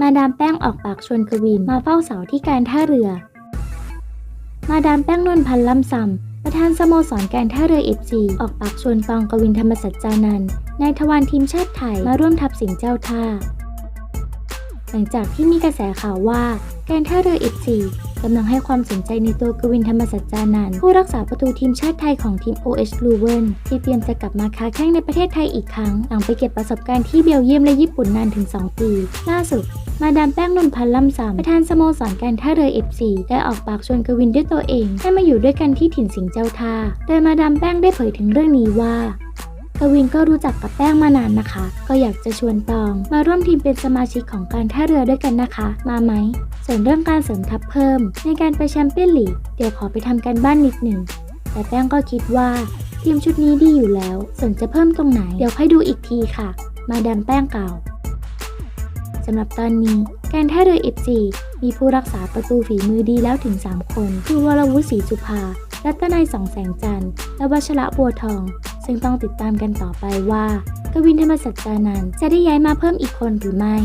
มาดามแป้งออกปากชวนกวินมาเฝ้าเสาที่การท่าเรือ มาดามแป้งนวลพันล่ำซำประธานสโมสรการท่าเรือเอฟซีออกปากชวนปองกวินธรรมสัจจานันท์นายทวารทีมชาติไทยมาร่วมทัพสิงเจ้าท่า หลังจากที่มีกระแสข่าวว่าการท่าเรือเอฟซี กำลังให้ความสนใจในตัวกวินธรรมสัจจานันท์ผู้รักษาประตูทีมชาติไทยของทีม OH l u v e n ที่เตรียมจะกลับมาค้าแข้งในประเทศไทยอีกครั้ง หลังไปเก็บประสบการณ์ที่เบลเยียมและญี่ปุ่นนานถึง 2 ปี ล่าสุดมาดามแป้งนนพันธ์ล่ำซำประธานสโมสรการท่าเรือ FC ได้ออกปากชวนกวินด้วยตัวเองให้มาอยู่ด้วยกันที่ถิ่นสิงห์เจ้าท่า โดยมาดามแป้งได้เผยถึงเรื่องนี้ว่า กวินก็รู้จักกับแป้งมานานนะคะ ก็อยากจะชวนตอง มาร่วมทีมเป็นสมาชิกของการท่าเรือด้วยกันนะคะ มาไหม ส่วนเรื่องการเสริมทัพเพิ่ม ในการไปแชมเปี้ยนลีกเดี๋ยวขอไปทำการบ้านนิดหนึ่ง แต่แป้งก็คิดว่า ทีมชุดนี้ดีอยู่แล้ว ส่วนจะเพิ่มตรงไหน เดี๋ยวค่อยดูอีกทีค่ะ มาดามแป้งเก่าสำหรับตอนนี้การท่าเรือ FC มีผู้รักษาประตูฝีมือดีแล้วถึง 3 คน คือวรวุฒิศรีสุภา รัตนัยสองแสงจันทร์และวัชระบัวทอง ซึ่งต้องติดตามกันต่อไปว่ากวินธรรมสัจจานันจะได้ย้ายมาเพิ่มอีกคนหรือไม่